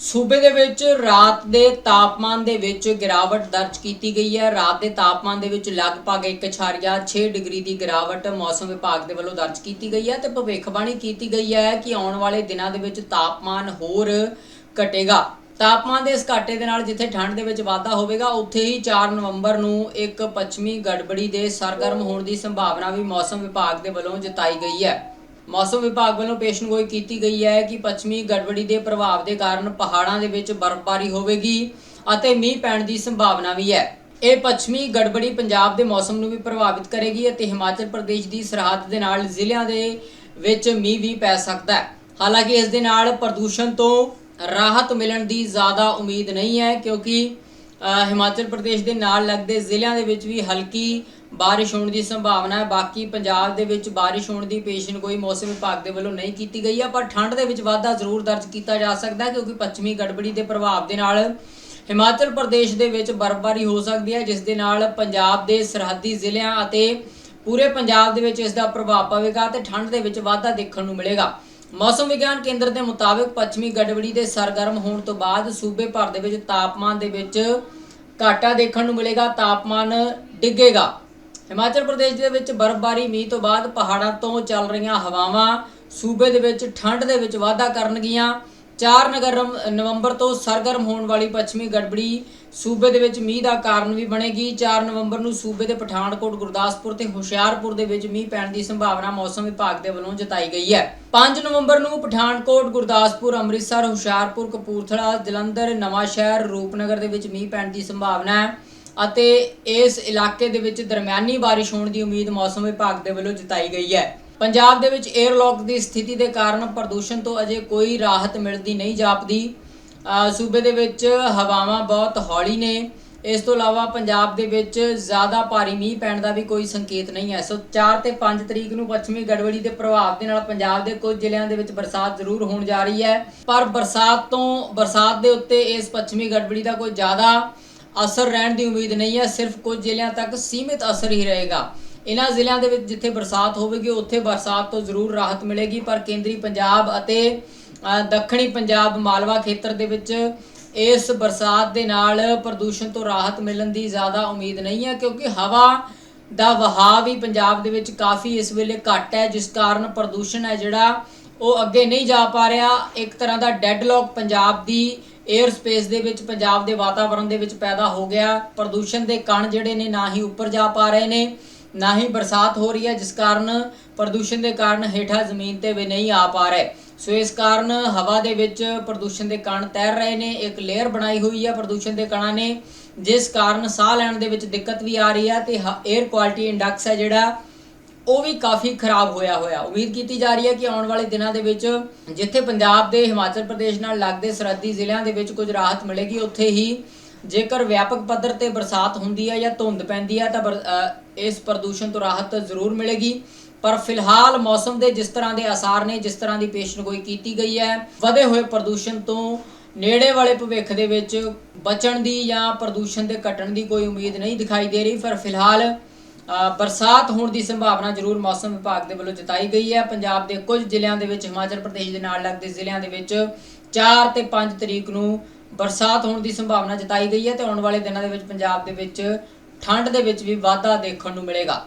ਸੂਬੇ ਦੇ ਵਿੱਚ ਰਾਤ ਦੇ ਤਾਪਮਾਨ ਦੇ ਵਿੱਚ ਗਿਰਾਵਟ ਦਰਜ ਕੀਤੀ ਗਈ ਹੈ। ਰਾਤ ਦੇ ਤਾਪਮਾਨ ਦੇ ਵਿੱਚ ਲਗਭਗ 1.6 ਡਿਗਰੀ ਦੀ ਗਿਰਾਵਟ ਮੌਸਮ ਵਿਭਾਗ ਦੇ ਵੱਲੋਂ ਦਰਜ ਕੀਤੀ ਗਈ ਹੈ ਤੇ ਭਵਿੱਖਬਾਣੀ ਕੀਤੀ ਗਈ ਹੈ ਕਿ ਆਉਣ ਵਾਲੇ ਦਿਨਾਂ ਦੇ ਵਿੱਚ ਤਾਪਮਾਨ ਹੋਰ ਘਟੇਗਾ। ਤਾਪਮਾਨ ਦੇ ਇਸ ਘਾਟੇ ਦੇ ਨਾਲ ਜਿੱਥੇ ਠੰਡ ਦੇ ਵਿੱਚ ਵਾਧਾ ਹੋਵੇਗਾ, ਉੱਥੇ ਹੀ 4 ਨਵੰਬਰ ਨੂੰ ਇੱਕ ਪੱਛਮੀ ਗੜਬੜੀ ਦੇ ਸਰਗਰਮ ਹੋਣ ਦੀ ਸੰਭਾਵਨਾ ਵੀ ਮੌਸਮ ਵਿਭਾਗ ਦੇ ਵੱਲੋਂ ਜਤਾਈ ਗਈ ਹੈ। ਮੌਸਮ ਵਿਭਾਗ ਵੱਲੋਂ ਪੇਸ਼ਨਗੋਈ ਕੀਤੀ ਗਈ ਹੈ ਕਿ ਪੱਛਮੀ ਗੜਬੜੀ ਦੇ ਪ੍ਰਭਾਵ ਦੇ ਕਾਰਨ ਪਹਾੜਾਂ ਦੇ ਵਿੱਚ ਬਰਫ਼ਬਾਰੀ ਹੋਵੇਗੀ ਅਤੇ ਮੀਂਹ ਪੈਣ ਦੀ ਸੰਭਾਵਨਾ ਵੀ ਹੈ। ਇਹ ਪੱਛਮੀ ਗੜਬੜੀ ਪੰਜਾਬ ਦੇ ਮੌਸਮ ਨੂੰ ਵੀ ਪ੍ਰਭਾਵਿਤ ਕਰੇਗੀ ਅਤੇ ਹਿਮਾਚਲ ਪ੍ਰਦੇਸ਼ ਦੀ ਸਰਹੱਦ ਦੇ ਨਾਲ ਜ਼ਿਲ੍ਹਿਆਂ ਦੇ ਵਿੱਚ ਮੀਂਹ ਵੀ ਪੈ ਸਕਦਾ ਹੈ। ਹਾਲਾਂਕਿ ਇਸ ਦੇ ਨਾਲ ਪ੍ਰਦੂਸ਼ਣ ਤੋਂ ਰਾਹਤ ਮਿਲਣ ਦੀ ਜ਼ਿਆਦਾ ਉਮੀਦ ਨਹੀਂ ਹੈ ਕਿਉਂਕਿ ਹਿਮਾਚਲ ਪ੍ਰਦੇਸ਼ ਦੇ ਨਾਲ ਲੱਗਦੇ ਜ਼ਿਲ੍ਹਿਆਂ ਦੇ ਵਿੱਚ ਵੀ ਹਲਕੀ ਬਾਰਿਸ਼ ਹੋਣ ਦੀ ਸੰਭਾਵਨਾ ਹੈ। ਬਾਕੀ ਪੰਜਾਬ ਦੇ ਵਿੱਚ ਬਾਰਿਸ਼ ਹੋਣ ਦੀ ਪੇਸ਼ਨਗੋਈ ਮੌਸਮ ਵਿਭਾਗ ਦੇ ਵੱਲੋਂ ਨਹੀਂ ਕੀਤੀ ਗਈ ਹੈ ਪਰ ਠੰਡ ਦੇ ਵਿੱਚ ਵਾਧਾ ਜ਼ਰੂਰ ਦਰਜ ਕੀਤਾ ਜਾ ਸਕਦਾ ਹੈ, ਕਿਉਂਕਿ ਪੱਛਮੀ ਗੜਬੜੀ ਦੇ ਪ੍ਰਭਾਵ ਦੇ ਨਾਲ ਹਿਮਾਚਲ ਪ੍ਰਦੇਸ਼ ਦੇ ਵਿੱਚ ਬਰਫ਼ਬਾਰੀ ਹੋ ਸਕਦੀ ਹੈ, ਜਿਸ ਦੇ ਨਾਲ ਪੰਜਾਬ ਦੇ ਸਰਹੱਦੀ ਜ਼ਿਲ੍ਹਿਆਂ ਅਤੇ ਪੂਰੇ ਪੰਜਾਬ ਦੇ ਵਿੱਚ ਇਸ ਦਾ ਪ੍ਰਭਾਵ ਪਵੇਗਾ ਤੇ ਠੰਡ ਦੇ ਵਿੱਚ ਵਾਧਾ ਦੇਖਣ ਨੂੰ ਮਿਲੇਗਾ। ਮੌਸਮ ਵਿਗਿਆਨ ਕੇਂਦਰ ਦੇ ਮੁਤਾਬਕ ਪੱਛਮੀ ਗੜਬੜੀ ਦੇ ਸਰਗਰਮ ਹੋਣ ਤੋਂ ਬਾਅਦ ਸੂਬੇ ਭਰ ਦੇ ਵਿੱਚ ਤਾਪਮਾਨ ਦੇ ਵਿੱਚ ਘਾਟਾ ਦੇਖਣ ਨੂੰ ਮਿਲੇਗਾ, ਤਾਪਮਾਨ ਡਿੱਗੇਗਾ। ਹਿਮਾਚਲ ਪ੍ਰਦੇਸ਼ ਦੇ ਵਿੱਚ ਬਰਫ਼ਬਾਰੀ, ਮੀਂਹ ਤੋਂ ਬਾਅਦ ਪਹਾੜਾਂ ਤੋਂ ਚੱਲ ਰਹੀਆਂ ਹਵਾਵਾਂ ਸੂਬੇ ਦੇ ਵਿੱਚ ਠੰਡ ਦੇ ਵਿੱਚ ਵਾਧਾ ਕਰਨਗੀਆਂ। 4 ਨਗਰ ਨਵੰਬਰ ਤੋਂ ਸਰਗਰਮ ਹੋਣ ਵਾਲੀ ਪੱਛਮੀ ਗੜਬੜੀ ਸੂਬੇ ਦੇ ਵਿੱਚ ਮੀਂਹ ਦਾ ਕਾਰਨ ਵੀ ਬਣੇਗੀ। 4 ਨਵੰਬਰ ਨੂੰ ਸੂਬੇ ਦੇ ਪਠਾਨਕੋਟ, ਗੁਰਦਾਸਪੁਰ ਤੇ ਹੁਸ਼ਿਆਰਪੁਰ ਦੇ ਵਿੱਚ ਮੀਂਹ ਪੈਣ ਦੀ ਸੰਭਾਵਨਾ ਮੌਸਮ ਵਿਭਾਗ ਦੇ ਵੱਲੋਂ ਜਤਾਈ ਗਈ ਹੈ। 5 ਨਵੰਬਰ ਨੂੰ ਪਠਾਨਕੋਟ, ਗੁਰਦਾਸਪੁਰ, ਅੰਮ੍ਰਿਤਸਰ, ਹੁਸ਼ਿਆਰਪੁਰ, ਕਪੂਰਥਲਾ, ਜਲੰਧਰ, ਨਵਾਂਸ਼ਹਿਰ, ਰੂਪਨਗਰ ਦੇ ਵਿੱਚ ਮੀਂਹ ਪੈਣ ਦੀ ਸੰਭਾਵਨਾ ਹੈ। ਅਤੇ ਇਸ ਇਲਾਕੇ ਦੇ ਵਿੱਚ ਦਰਮਿਆਨੀ ਬਾਰਿਸ਼ ਹੋਣ ਦੀ ਉਮੀਦ ਮੌਸਮ ਵਿਭਾਗ ਦੇ ਵੱਲੋਂ ਜਤਾਈ ਗਈ ਹੈ। ਪੰਜਾਬ ਦੇ ਵਿੱਚ 에ਅਰਲੌਕ ਦੀ ਸਥਿਤੀ ਦੇ ਕਾਰਨ ਪ੍ਰਦੂਸ਼ਣ ਤੋਂ ਅਜੇ ਕੋਈ ਰਾਹਤ ਮਿਲਦੀ ਨਹੀਂ ਜਾਪਦੀ। ਸੂਬੇ ਦੇ ਵਿੱਚ ਹਵਾਵਾਂ ਬਹੁਤ ਹੌਲੀ ਨੇ। ਇਸ ਤੋਂ ਇਲਾਵਾ ਪੰਜਾਬ ਦੇ ਵਿੱਚ ਜ਼ਿਆਦਾ ਭਾਰੀ ਮੀਂਹ ਪੈਣ ਦਾ ਵੀ ਕੋਈ ਸੰਕੇਤ ਨਹੀਂ ਹੈ। ਸੋ 4 ਤੇ 5 ਤਰੀਕ ਨੂੰ ਪੱਛਮੀ ਗੜਬੜੀ ਦੇ ਪ੍ਰਭਾਵ ਦੇ ਨਾਲ ਪੰਜਾਬ ਦੇ ਕੁਝ ਜ਼ਿਲ੍ਹਿਆਂ ਦੇ ਵਿੱਚ ਬਰਸਾਤ ਜ਼ਰੂਰ ਹੋਣ ਜਾ ਰਹੀ ਹੈ। ਪਰ ਬਰਸਾਤ ਤੋਂ, ਬਰਸਾਤ ਦੇ ਉੱਤੇ ਇਸ ਪੱਛਮੀ ਗੜਬੜੀ ਦਾ ਕੋਈ ਜ਼ਿਆਦਾ ਅਸਰ ਰਹਿਣ ਦੀ ਉਮੀਦ ਨਹੀਂ ਹੈ, ਸਿਰਫ ਕੁਝ ਜ਼ਿਲ੍ਹਿਆਂ ਤੱਕ ਸੀਮਿਤ ਅਸਰ ਹੀ ਰਹੇਗਾ। ਇਹਨਾਂ ਜ਼ਿਲ੍ਹਿਆਂ ਦੇ ਵਿੱਚ ਜਿੱਥੇ ਬਰਸਾਤ ਹੋਵੇਗੀ, ਉੱਥੇ ਬਰਸਾਤ ਤੋਂ ਜ਼ਰੂਰ ਰਾਹਤ ਮਿਲੇਗੀ, ਪਰ ਕੇਂਦਰੀ ਪੰਜਾਬ ਅਤੇ ਦੱਖਣੀ ਪੰਜਾਬ ਮਾਲਵਾ ਖੇਤਰ ਦੇ ਵਿੱਚ ਇਸ ਬਰਸਾਤ ਦੇ ਨਾਲ ਪ੍ਰਦੂਸ਼ਣ ਤੋਂ ਰਾਹਤ ਮਿਲਣ ਦੀ ਜ਼ਿਆਦਾ ਉਮੀਦ ਨਹੀਂ ਹੈ, ਕਿਉਂਕਿ ਹਵਾ ਦਾ ਵਹਾਅ ਵੀ ਪੰਜਾਬ ਦੇ ਵਿੱਚ ਕਾਫੀ ਇਸ ਵੇਲੇ ਘੱਟ ਹੈ, ਜਿਸ ਕਾਰਨ ਪ੍ਰਦੂਸ਼ਣ ਹੈ ਜਿਹੜਾ ਉਹ ਅੱਗੇ ਨਹੀਂ ਜਾ ਪਾ ਰਿਹਾ। ਇੱਕ ਤਰ੍ਹਾਂ ਦਾ ਡੈਡਲੌਕ ਪੰਜਾਬ ਦੀ 에ਅਰ ਸਪੇਸ ਦੇ ਵਿੱਚ, ਪੰਜਾਬ ਦੇ ਵਾਤਾਵਰਣ ਦੇ ਵਿੱਚ ਪੈਦਾ ਹੋ ਗਿਆ। ਪ੍ਰਦੂਸ਼ਣ ਦੇ ਕਣ ਜਿਹੜੇ ਨੇ, ਨਾ ਹੀ ਉੱਪਰ ਜਾ ਪਾ ਰਹੇ ਨੇ, ਨਾ ਹੀ ਬਰਸਾਤ ਹੋ ਰਹੀ ਹੈ, ਜਿਸ ਕਾਰਨ ਪ੍ਰਦੂਸ਼ਣ ਦੇ ਕਾਰਨ ਹੇਠਾਂ ਜ਼ਮੀਨ ਤੇ ਵੀ ਨਹੀਂ ਆ ਪਾ ਰਹੇ। ਸੋ ਇਸ ਕਾਰਨ ਹਵਾ ਦੇ ਵਿੱਚ ਪ੍ਰਦੂਸ਼ਣ ਦੇ ਕਣ ਤੈਰ ਰਹੇ ਨੇ, ਇੱਕ ਲੇਅਰ ਬਣਾਈ ਹੋਈ ਹੈ ਪ੍ਰਦੂਸ਼ਣ ਦੇ ਕਣਾਂ ਨੇ, ਜਿਸ ਕਾਰਨ ਸਾਹ ਲੈਣ ਦੇ ਵਿੱਚ ਦਿੱਕਤ ਵੀ ਆ ਰਹੀ ਹੈ ਤੇ 에ਅਰ ਕੁਆਲਿਟੀ ਇੰਡੈਕਸ ਹੈ ਜਿਹੜਾ ਉਹ ਵੀ ਕਾਫੀ ਖਰਾਬ ਹੋਇਆ ਹੋਇਆ। ਉਮੀਦ ਕੀਤੀ ਜਾ ਰਹੀ ਹੈ ਕਿ ਆਉਣ ਵਾਲੇ ਦਿਨਾਂ ਦੇ ਵਿੱਚ ਜਿੱਥੇ ਪੰਜਾਬ ਦੇ ਹਿਮਾਚਲ ਪ੍ਰਦੇਸ਼ ਨਾਲ ਲੱਗਦੇ ਸਰਹੱਦੀ ਜ਼ਿਲ੍ਹਿਆਂ ਦੇ ਵਿੱਚ ਕੁਝ ਰਾਹਤ ਮਿਲੇਗੀ, ਉੱਥੇ ਹੀ ਜੇਕਰ ਵਿਆਪਕ ਪੱਧਰ ਤੇ ਬਰਸਾਤ ਹੁੰਦੀ ਹੈ ਜਾਂ ਧੁੰਦ ਪੈਂਦੀ ਹੈ ਤਾਂ ਬਰ- ਇਸ ਪ੍ਰਦੂਸ਼ਣ ਤੋਂ ਰਾਹਤ ਜ਼ਰੂਰ ਮਿਲੇਗੀ। ਪਰ ਫਿਲਹਾਲ ਮੌਸਮ ਦੇ ਜਿਸ ਤਰ੍ਹਾਂ ਦੇ ਆਸਾਰ ਨੇ, ਜਿਸ ਤਰ੍ਹਾਂ ਦੀ ਪੇਸ਼ਨਗੋਈ ਕੀਤੀ ਗਈ ਹੈ, ਵਧੇ ਹੋਏ ਪ੍ਰਦੂਸ਼ਣ ਤੋਂ ਨੇੜੇ ਵਾਲੇ ਭਵਿੱਖ ਦੇ ਵਿੱਚ ਬਚਣ ਦੀ ਜਾਂ ਪ੍ਰਦੂਸ਼ਣ ਦੇ ਘਟਣ ਦੀ ਕੋਈ ਉਮੀਦ ਨਹੀਂ ਦਿਖਾਈ ਦੇ ਰਹੀ। ਪਰ ਫਿਲਹਾਲ ਬਰਸਾਤ ਹੋਣ ਦੀ ਸੰਭਾਵਨਾ ਜ਼ਰੂਰ ਮੌਸਮ ਵਿਭਾਗ ਦੇ ਵੱਲੋਂ ਜਤਾਈ ਗਈ ਹੈ। ਪੰਜਾਬ ਦੇ ਕੁਝ ਜ਼ਿਲ੍ਹਿਆਂ ਦੇ ਵਿੱਚ, ਹਿਮਾਚਲ ਪ੍ਰਦੇਸ਼ ਦੇ ਨਾਲ ਲੱਗਦੇ ਜ਼ਿਲ੍ਹਿਆਂ ਦੇ ਵਿੱਚ 4 ਤੇ 5 ਤਰੀਕ ਨੂੰ ਬਰਸਾਤ ਹੋਣ ਦੀ ਸੰਭਾਵਨਾ ਜਤਾਈ ਗਈ ਹੈ ਤੇ ਆਉਣ ਵਾਲੇ ਦਿਨਾਂ ਦੇ ਵਿੱਚ ਪੰਜਾਬ ਦੇ ਵਿੱਚ ਠੰਡ ਦੇ ਵਿੱਚ ਵੀ ਵਾਧਾ ਦੇਖਣ ਨੂੰ ਮਿਲੇਗਾ।